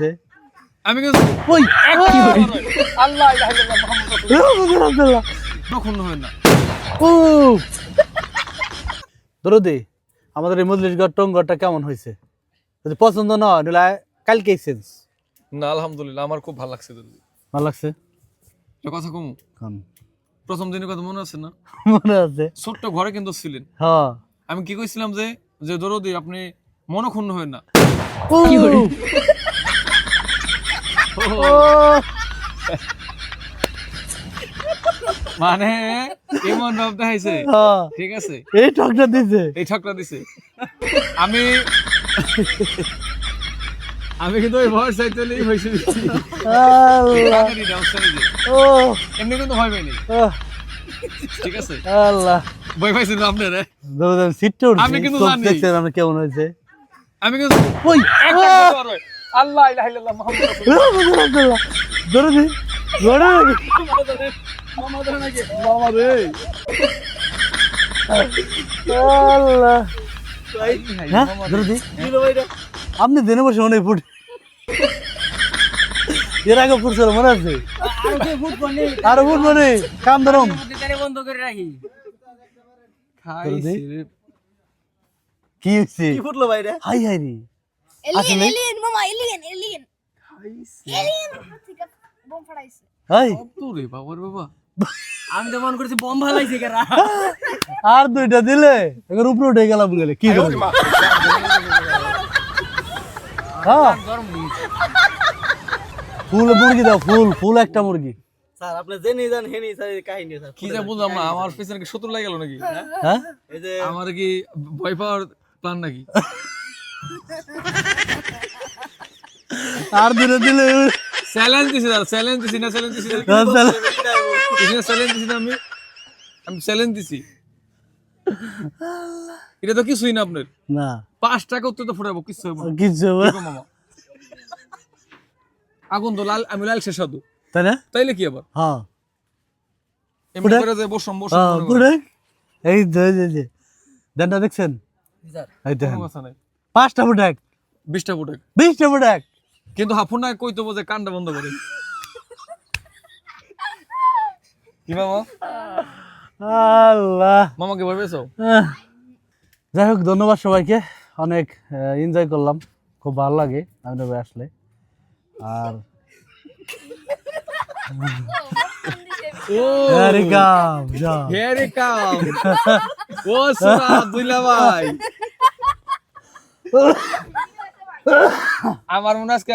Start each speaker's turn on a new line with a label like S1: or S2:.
S1: যে
S2: আমি কিন্তু
S1: ওই
S2: আল্লাহ তখন হয় না।
S1: ও। দরদি আমাদের এই মজলিস ঘর টঙ্গরটা কেমন হয়েছে? যদি পছন্দ না হয় নিলে চেঞ্জ
S2: না আলহামদুলিল্লাহ আমার খুব ভালো লাগছে দাদু
S1: ভালো লাগছে?
S2: কথা কমু?
S1: কোন?
S2: প্রথম দিনের কথা মনে আছে না?
S1: মনে আছে।
S2: ছোট্ট ঘরে কিন্তু ছিলেন।
S1: হ্যাঁ।
S2: আমি কি কইছিলাম যে যে দরদি আপনি মনক্ষুণ্ণ হয় না। মানে এমন ভাব দেখাইছে ঠিক আছে?
S1: এই টকটা দিছে।
S2: এই ঠকটা দিছে। আমি আমি কিন্তু ওই ভয় চাইতেলেই হয়েছে। এমনি কিন্তু ভয় পাইনি। ঠিক আছে?
S1: আল্লাহ।
S2: ভয় আপনারা।
S1: সিটটা
S2: আমি কিন্তু জানি।
S1: কেমন হয়েছে?
S2: আমি কিন্তু
S1: ওই!
S2: আল্লাহ ইলাহা ইল্লাল্লাহ মুহাম্মাদুর রাসূলুল্লাহ।
S1: দরদি দরদি
S2: মামা রে
S1: আল্লাহ। হ্যাঁ দরদি আপনি দিনে বসে অনেক ফুট এর আগে ফুটছিল মনে আছে? আরও ফুট মানে কাম ধরম।
S3: বন্ধ করে রাখি
S2: খাইছে রে।
S1: কি হয়েছে
S3: ফুটলো বাইরে
S1: হাই হাই রে।
S4: এলিয়েন? এলিয়েন মামা এলিয়েন এলিয়েন এলিয়েন ঠিক আছে বোম ফাটাইছে।
S1: হাই।
S2: কত বাবার বাবা।
S3: আমি তো মনে করছি বম ভালাইছে কেরা।
S1: আর দুইটা দিলে এবার উপরে উঠে গেলাম গেলে কি করবি হ্যাঁ। ফুল মুরগি দাও ফুল ফুল একটা মুরগি।
S3: স্যার আপনি জেনে হেনি স্যার কাহিনী স্যার।
S2: কি যা বুঝলাম না আমার পেছনে কি শত্রু লাগে গেল নাকি?
S1: হ্যাঁ?
S3: এই যে
S2: আমার কি ভয় পাওয়ার প্ল্যান নাকি?
S1: আর দুটো দিলে
S2: চ্যালেঞ্জ দিছি দাদা চ্যালেঞ্জ দিছি না চ্যালেঞ্জ দিছি না। চ্যালেঞ্জ দিছি না আমি। আমি চ্যালেঞ্জ দিছি। এটা তো কিছুই না আপনার।
S1: না।
S2: পাঁচ টাকা উত্তর তো ফুটাবো কিছু হবে
S1: কিছু হবে
S2: কি
S1: না।
S2: মামা? আগুন তো লাল আমি লাল শেষ হতো
S1: তাই না?
S2: তাইলে কি আবার?
S1: হ্যাঁ।
S2: এমনি করে যে বসম বসম
S1: হ্যাঁ এই এই যে, এই দেখছেন?
S3: স্যার।
S1: এই দেখেন।
S2: কথা নাই।
S1: পাঁচটা ফুটাক।
S2: বিশটা ফুটাক।
S1: বিশটা ফুটাক।
S2: কিন্তু হাফুন কইতো বোঝে কানটা বন্ধ করে? কি মামা?
S1: আল্লাহ।
S2: মামাকে
S1: আহ, যাই হোক ধন্যবাদ সবাইকে। অনেক এনজয় করলাম। খুব ভালো লাগে আমি আসলে। আর কাম যাও।
S2: হেরে কাম ও সুরা দুইলা ভাই আমার মনে আজকে